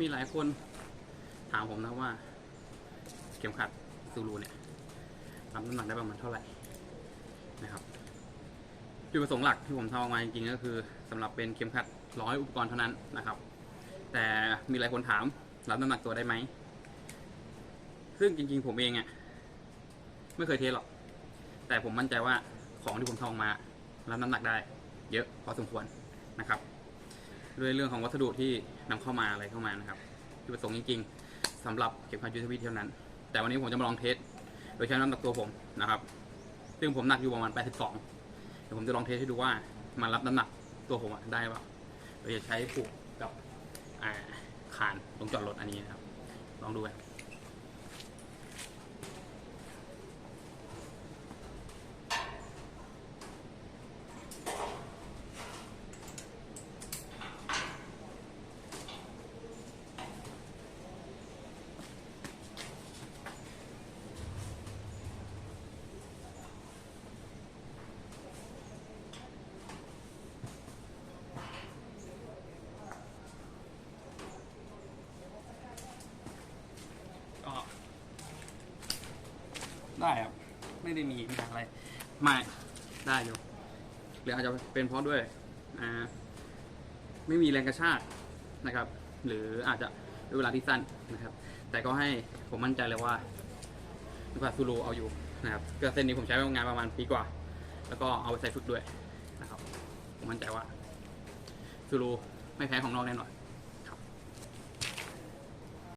มีหลายคนถามผมนะว่า เข็มขัดซูรูเนี่ยรับน้ำหนักได้ประมาณเท่าไหร่นะครับจุดประสงค์หลักที่ผมทำออกมาจริงๆก็คือสำหรับเป็นเข็มขัดร้อยอุปกรณ์เท่านั้นนะครับ แต่มีหลายคนถามรับน้ำหนักตัวได้ไหมซึ่งจริง ๆ ผมเองอะ่ะไม่เคยเทสหรอก แต่ผมมั่นใจว่าของที่ผมทำออกมารับน้ำหนักได้ เยอะพอสมควรนะครับ ด้วยเรื่องของวัสดุที่นำเข้ามาอะไรเข้ามานะครับที่ประสงค์จริงๆสำหรับเก็บความยุทธวิธีเท่านั้น แต่วันนี้ผมจะมาลองเทสโดยใช้น้ำหนักตัวผมนะครับ ซึ่งผมหนักอยู่ประมาณ 82 เดี๋ยวผมจะลองเทสให้ดูว่ามันรับน้ำหนักตัวผมได้เปล่าโดยจะใช้ผูกกับอ่าคานลงจอดรถอันนี้นะครับ ลองดูกัน ก็ ได้ครับ ไม่ได้มีปัญหาอะไร ไม่ได้อยู่หรืออาจจะเป็นเพราะด้วยอ่าไม่มีแรงกระชากนะครับ หรืออาจจะด้วยเวลาที่สั้นนะครับ แต่ก็ให้ผมมั่นใจเลยว่าลูกค้าซูโรเอาอยู่นะครับก็เส้นนี้ผมใช้งานประมาณปีกว่า แล้วก็เอาไปใส่ฝึกด้วยนะครับ ผมมั่นใจว่าซูโรไม่แพ้ของนอกแน่นอน